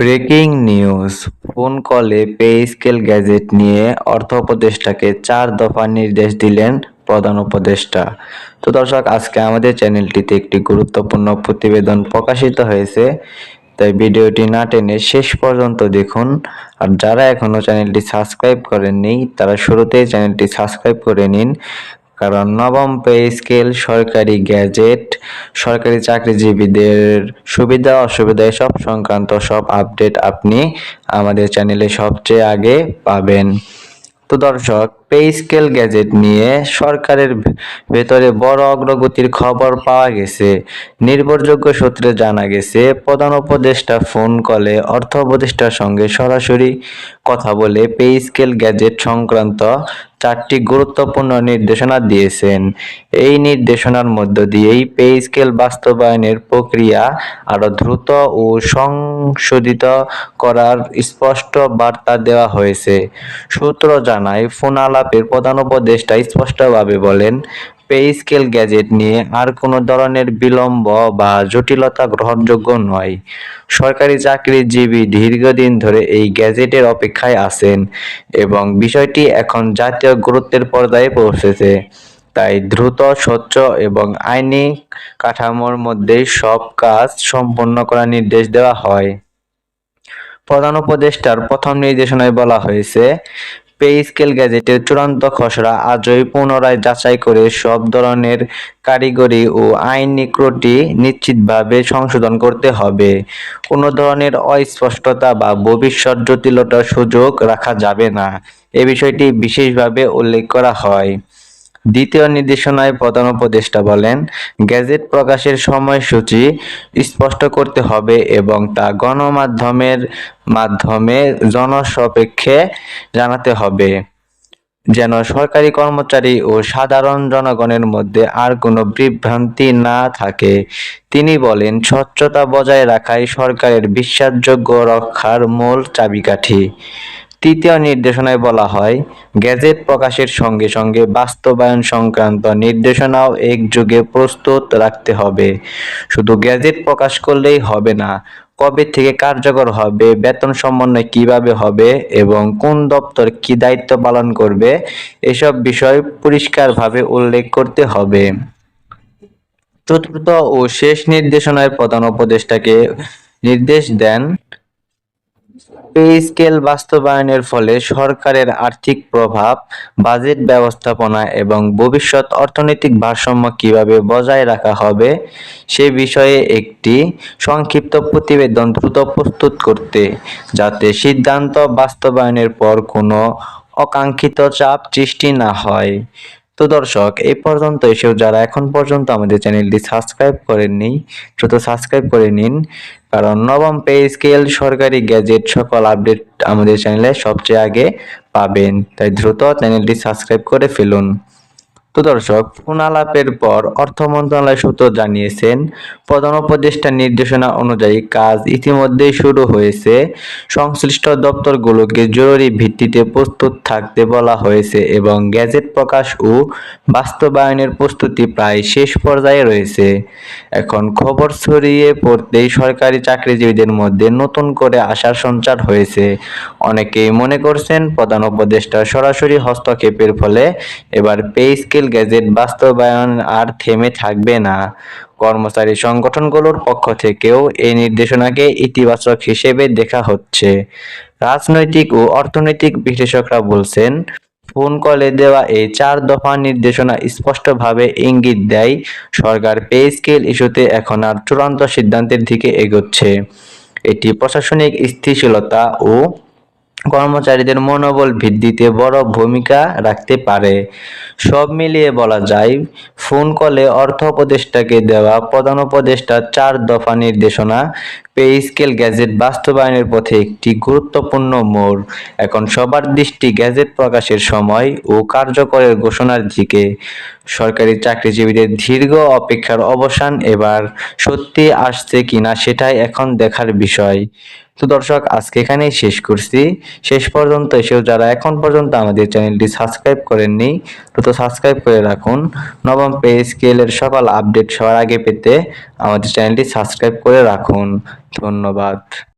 Breaking news, phone কলে pay scale gazette নিয়ে অর্থ উপদেষ্টাকে চার দফা নির্দেশ দিলেন প্রধান উপদেষ্টা। তো দর্শক, আজকে আমাদের চ্যানেলটিতে একটি গুরুত্বপূর্ণ প্রতিবেদন প্রকাশিত হয়েছে। তাই ভিডিওটি না টেনে শেষ পর্যন্ত দেখুন। আর যারা এখনও চ্যানেলটি সাবস্ক্রাইব করেননি, তারা শুরুতেই চ্যানেলটি সাবস্ক্রাইব করে নিন। কারণ নবম পে স্কেল সরকারি গ্যাজেট, সরকারি চাকরিজীবীদের সুবিধা অসুবিধা সব সংক্রান্ত সব আপডেট আপনি আমাদের চ্যানেলে সবচেয়ে আগে পাবেন। তো দর্শক পে স্কেল গ্যাজেট নিয়ে সরকারের ভেতরে বড় অগ্রগতির খবর পাওয়া গেছে। নির্ভরযোগ্য সূত্রে জানা গেছে, প্রধান উপদেষ্টা ফোন কলে অর্থ উপদেষ্টার সঙ্গে সরাসরি কথা বলে পে স্কেল গ্যাজেট সংক্রান্ত চারটি গুরুত্বপূর্ণ নির্দেশনা দিয়েছেন। এই নির্দেশনার মধ্য দিয়েই পে স্কেল বাস্তবায়নের প্রক্রিয়া আরও দ্রুত ও সংশোধিত করার স্পষ্ট বার্তা দেওয়া হয়েছে। সূত্র জানায় ফোন আলাপের প্রধান উপদেষ্টা স্পষ্টভাবে বলেন, পে স্কেল গ্যাজেট নিয়ে আর কোনো ধরনের বিলম্ব বা জটিলতা গ্রহণযোগ্য নয়। সরকারি চাকরিজীবী দীর্ঘদিন ধরে এই গ্যাজেটের অপেক্ষায় আছেন এবং বিষয়টি এখন জাতীয় গুরুত্বের পর্যায়ে পৌঁছেছে। তাই দ্রুত, স্বচ্ছ এবং আইনি কাঠামোর মধ্যে সব কাজ সম্পন্ন করার নির্দেশ দেওয়া হয়। প্রধান উপদেষ্টার প্রথম নির্দেশনায় বলা হয়েছে পে স্কেল গ্যাজেটের চূড়ান্ত খসড়া আজই পুনরায় যাচাই করে সব ধরনের কারিগরি ও আইনি ত্রুটি নিশ্চিতভাবে সংশোধন করতে হবে। কোনো ধরনের অস্পষ্টতা বা ভবিষ্যৎ জটিলতার সুযোগ রাখা যাবে না। এ বিষয়টি বিশেষভাবে উল্লেখ করা হয়। দ্বিতীয় নির্দেশনায় প্রধান উপদেষ্টা বলেন, গ্যাজেট প্রকাশের সময়সূচি স্পষ্ট করতে হবে এবং তা গণমাধ্যমের মাধ্যমে জনসাপেক্ষে জানাতে হবে, যেন সরকারি কর্মচারী ও সাধারণ জনগণের মধ্যে আর কোনো বিভ্রান্তি না থাকে। তিনি বলেন, স্বচ্ছতা বজায় রাখাই সরকারের বিশ্বাসযোগ্য রক্ষার মূল চাবিকাঠি। তৃতীয় নির্দেশনায় বলা হয়, গ্যাজেট প্রকাশের সঙ্গে সঙ্গে বাস্তবায়ন সংক্রান্ত নির্দেশনাও একযোগে প্রস্তুত রাখতে হবে। শুধু গ্যাজেট প্রকাশ করলেই হবে না, কবে থেকে কার্যকর হবে, বেতন সমন্বয় কীভাবে হবে এবং কোন দপ্তর কি দায়িত্ব পালন করবে, এসব বিষয় পরিষ্কারভাবে উল্লেখ করতে হবে। চতুর্থ ও শেষ নির্দেশনায় প্রধান উপদেষ্টাকে নির্দেশ দেন পে স্কেল বাস্তবায়নের ফলে সরকারের আর্থিক প্রভাব, বাজেট ব্যবস্থাপনা এবং ভবিষ্যৎ অর্থনৈতিক ভারসাম্য কীভাবে বজায় রাখা হবে সে বিষয়ে একটি সংক্ষিপ্ত প্রতিবেদন দ্রুত প্রস্তুত করতে, যাতে সিদ্ধান্ত বাস্তবায়নের পর কোনো অকাঙ্ক্ষিত চাপ সৃষ্টি না হয়। তো দর্শক এই পর্যন্ত এসেও যারা এখন পর্যন্ত আমাদের চ্যানেলটি সাবস্ক্রাইব করেননি, দ্রুত সাবস্ক্রাইব করে নিন। কারণ নবম পে স্কেল সরকারি গ্যাজেট সকল আপডেট আমাদের চ্যানেলে সবচেয়ে আগে পাবেন। তাই দ্রুত চ্যানেলটি সাবস্ক্রাইব করে ফেলুন। তো দর্শক ফোন আলাপের পর অর্থ মন্ত্রণালয় সূত্র জানিয়েছেন, প্রধান উপদেষ্টার নির্দেশনা অনুযায়ী কাজ ইতিমধ্যেই শুরু হয়েছে। সংশ্লিষ্ট দপ্তরগুলোকে জরুরি ভিত্তিতে প্রস্তুত থাকতে বলা হয়েছে এবং গ্যাজেট প্রকাশ ও বাস্তবায়নের প্রস্তুতি প্রায় শেষ পর্যায়ে রয়েছে। এখন খবর ছড়িয়ে পড়তেই সরকারি চাকরিজীবীদের মধ্যে নতুন করে আশার সঞ্চার হয়েছে। অনেকেই মনে করছেন, প্রধান উপদেষ্টার সরাসরি হস্তক্ষেপের ফলে এবার পে স্কেল গ্যাজেট বাস্তবায়ন আর থেমে থাকবে না। কর্মচারী সংগঠনগুলোর পক্ষ থেকেও এই নির্দেশনাকে ইতিবাচক হিসেবে দেখা হচ্ছে। রাজনৈতিক ও অর্থনৈতিক বিশ্লেষকরা বলছেন, ফোন কলে দেওয়া এই চার দফা নির্দেশনা স্পষ্টভাবে ইঙ্গিত দেয়, সরকার পে স্কেল ইস্যুতে এখন আর চূড়ান্ত সিদ্ধান্তের দিকে এগোচ্ছে। এটি প্রশাসনিক স্থিতিশীলতা ও কর্মচারীদের মনোবল বৃদ্ধিতে বড় ভূমিকা রাখতে পারে। সব মিলিয়ে বলা যায়, ফোন কলে অর্থ উপদেষ্টাকে দেওয়া প্রধান উপদেষ্টার চার দফা নির্দেশনা, পে স্কেল গ্যাজেট বাস্তবায়নের পথে একটি গুরুত্বপূর্ণ মোড়। এখন সবার দৃষ্টি গ্যাজেট প্রকাশের সময় ও কার্যকরের ঘোষণার দিকে। সরকারি চাকরিজীবীদের দীর্ঘ অপেক্ষার অবসান এবার সত্যি আসছে কিনা সেটাই এখন দেখার বিষয়। তো দর্শক, আজকে এখানেই শেষ করছি। শেষ পর্যন্ত এসেও যারা এখন পর্যন্ত আমাদের চ্যানেলটি সাবস্ক্রাইব করেননি, দ্রুত সাবস্ক্রাইব করে রাখুন। নবম পে স্কেলের সকল আপডেট সবার আগে পেতে আমাদের চ্যানেলটি সাবস্ক্রাইব করে রাখুন। ধন্যবাদ।